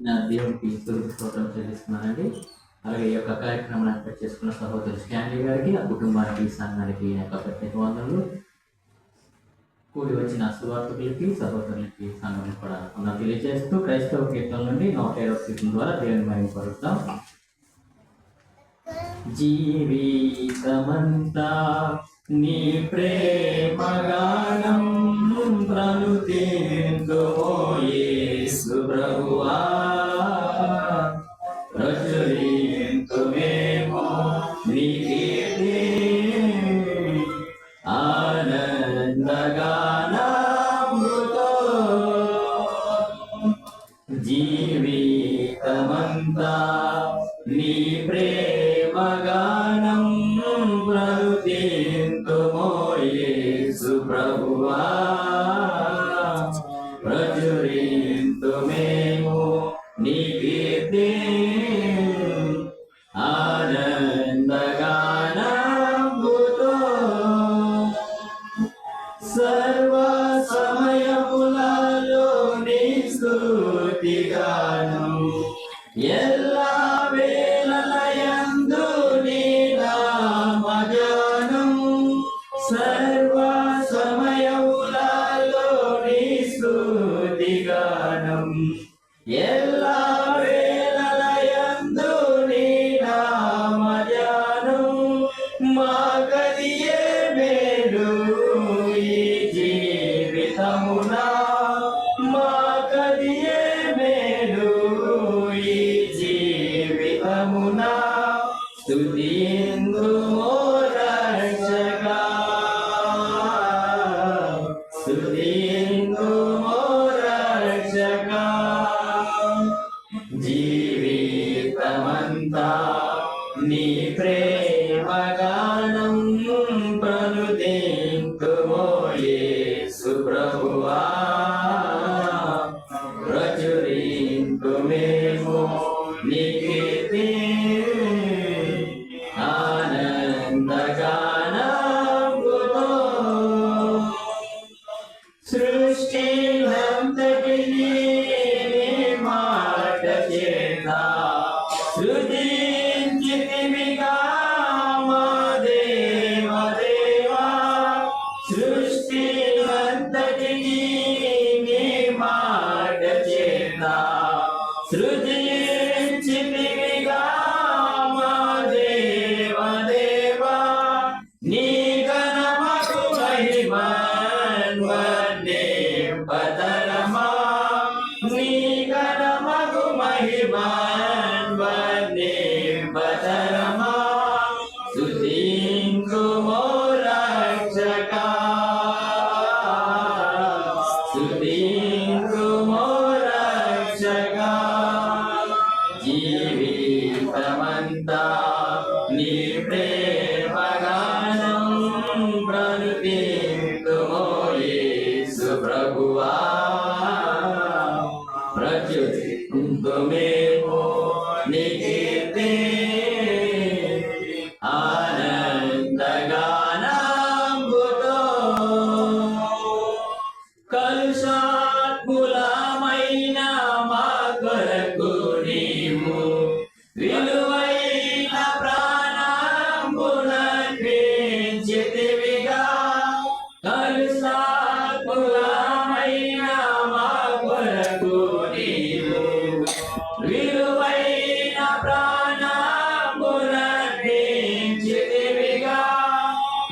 నా దేవునికి స్తోత్రం చెల్లిస్తున్నానండి. అలాగే ఈ యొక్క కార్యక్రమాన్ని ఏర్పాటు చేసుకున్న సహోదరు స్టాన్లీ గారికి ఆ కుటుంబానికి సంఘానికి నా యొక్క ప్రత్యేక వందనలు. కూడి వచ్చిన సువార్తకులకి సహోదరులకి సంఘం కూడా ఉన్న తెలియజేస్తూ క్రైస్తవ కీర్తన నుండి నూట ఇరవై కీర్తన ద్వారా దేవుని మహిమ పరుస్తాం జీవితమంతా నీ ప్రేమగానం ప్రనుతిందో ఆనందగానముతో జీవితమంతా నీ ప్రేమగానం ప్రనుతింతుమో ప్రభువా ప్రచురీ ఎల్లా వేళలయందు నీ నామగానం సర్వ సమయములలో నీ స్తుతిగానం ఎల్లా వేళలయందు నీ నామగానం మా స్తుతిందు రక్షగా స్తుతిందు రక్షగా జీవితమంతా నీ ప్రేమగానం సృజించితివిగా మా దేవ దేవా సృష్టినంతటినీ నీ మాట చేత సృజించితివిగా మా దేవ దేవా నీ ఘనమగు మహిమన్ వందే పతరమా. నీ ఘనమగు మహిమన్ జీవితమంతా నీ ప్రేమగానం ప్రనుతింతుమో ప్రభువా. ప్రచురింతుమేమో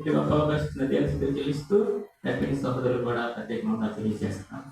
ఇటు గొప్ప అవకాశం చెల్లిస్తూ హ్యాపీ సోదరులు కూడా ప్రత్యేకంగా తెలియజేస్తున్నాను